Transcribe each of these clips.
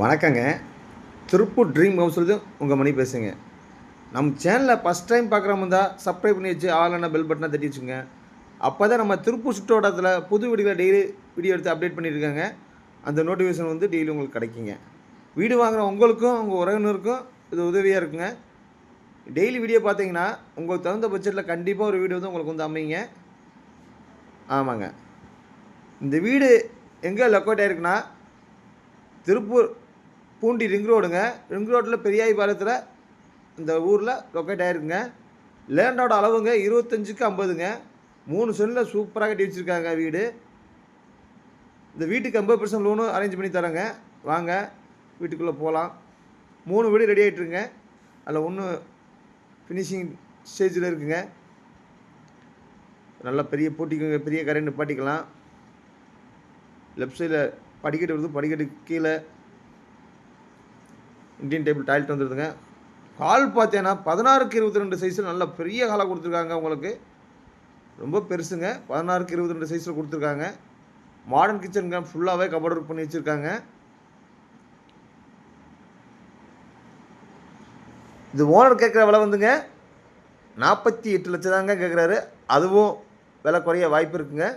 வணக்கங்க. திருப்பூர் ட்ரீம் ஹவுஸ்லேருந்து உங்கள் மணி பேசுங்க. நம்ம சேனலை ஃபஸ்ட் டைம் பார்க்குறவங்க தான் சப்ஸ்கிரைப் பண்ணி வச்சு ஆளான பெல் பட்டனை தட்டி வச்சுங்க அப்போ தான் நம்ம திருப்பூர் சுற்றோட்டத்தில் புது வீடியோவில் டெய்லி வீடியோ எடுத்து அப்டேட் பண்ணியிருக்காங்க அந்த நோட்டிஃபிகேஷன் வந்து டெய்லி உங்களுக்கு கிடைக்குங்க. வீடு வாங்குகிற உங்களுக்கும் உங்கள் உறவினருக்கும் இது உதவியாக இருக்குங்க. டெய்லி வீடியோ பார்த்தீங்கன்னா உங்களுக்கு தகுந்த பட்ஜெட்டில் கண்டிப்பாக ஒரு வீடியோ வந்து உங்களுக்கு வந்து அமைங்க ஆமாங்க. இந்த வீடு எங்கே லொக்கேட் ஆகிருக்குன்னா திருப்பூர் பூண்டி ரிங் ரோடுங்க. ரிங் ரோட்டில் பெரியாய் பாலத்தில் இந்த ஊரில் லொக்கேட் ஆயிருக்குங்க. லேண்டோட அளவுங்க இருபத்தஞ்சுக்கு ஐம்பதுங்க. மூணு சென்னில் சூப்பராக கட்டி வச்சுருக்காங்க வீடு. இந்த வீட்டுக்கு ஐம்பது பர்சன்ட் லோனும் அரேஞ்ச் பண்ணி தரேங்க. வாங்க வீட்டுக்குள்ளே போகலாம் மூணு வீடு ரெடி ஆகிட்டுருங்க அதில் ஒன்று ஃபினிஷிங் ஸ்டேஜில் இருக்குங்க. நல்லா பெரிய போட்டிக்கு பெரிய கரண்ட் நிப்பாட்டிக்கலாம். லெஃப்ட் சைடில் படிக்கட்டு வருது படிக்கட்டு கீழே இந்தியன் டேபிள் டாய்லெட் வந்துடுதுங்க ஹால் பார்த்தீங்கன்னா பதினாறுக்கு இருபத்தி ரெண்டு சைஸில் நல்ல பெரிய ஹாலாக கொடுத்துருக்காங்க உங்களுக்கு. ரொம்ப பெருசுங்க. பதினாறுக்கு இருபத்தி ரெண்டு சைஸில் கொடுத்துருக்காங்க. மாடர்ன் கிச்சனுங்க ஃபுல்லாகவே கபோர்ட் ஒர்க் பண்ணி வச்சுருக்காங்க. இது ஓனர் கேட்குற விலை வந்துங்க நாற்பத்தி எட்டு லட்சம் தாங்க கேட்குறாரு. அதுவும் விலை குறைய வாய்ப்பு இருக்குங்க.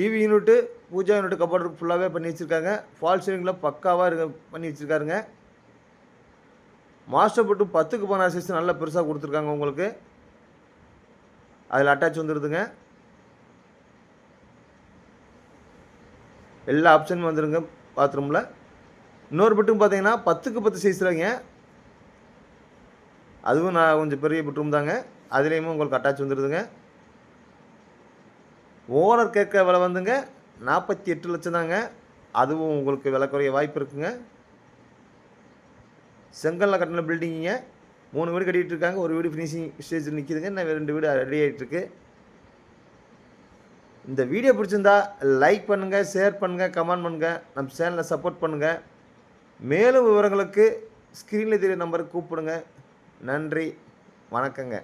TV unit pooja unit cupboard ஃபுல்லாகவே பண்ணி வச்சுருக்காங்க. ஃபால் சீலிங்கில் பக்காவாக இருக்க பண்ணி வச்சுருக்காருங்க. மாஸ்டர் பெட்ரூம் பத்துக்கு பதினாறு சைஸ் நல்லா பெருசாக கொடுத்துருக்காங்க உங்களுக்கு. அதில் அட்டாச் வந்துடுதுங்க எல்லா ஆப்ஷனும் வந்துடுங்க பாத்ரூமில் இன்னொரு பெட்ரூம் பார்த்தீங்கன்னா பத்துக்கு பத்து சைஸ்லங்க அதுவும் நான் கொஞ்சம் பெரிய பெட்ரூம் தாங்க. அதுலேயுமே உங்களுக்கு அட்டாச் வந்துடுதுங்க ஓனர் கேட்க விலை வந்துங்க. நாற்பத்தி எட்டு லட்சம் தாங்க அதுவும் உங்களுக்கு விலை குறைய வாய்ப்பு இருக்குங்க. செங்கல்ல கட்டின பில்டிங்குங்க. மூணு வீடு கட்டிகிட்டு இருக்காங்க. ஒரு வீடு ஃபினிஷிங் ஸ்டேஜில் நிற்கிதுங்க இன்னும் ரெண்டு வீடு ரெடி ஆகிட்டுருக்கு இந்த வீடியோ பிடிச்சிருந்தா லைக் பண்ணுங்கள் ஷேர் பண்ணுங்கள் கமெண்ட் பண்ணுங்கள் நம்ம சேனலை சப்போர்ட் பண்ணுங்கள் மேலும் விவரங்களுக்கு ஸ்க்ரீனில் தெரிய நம்பருக்கு கூப்பிடுங்க. நன்றி. வணக்கங்க.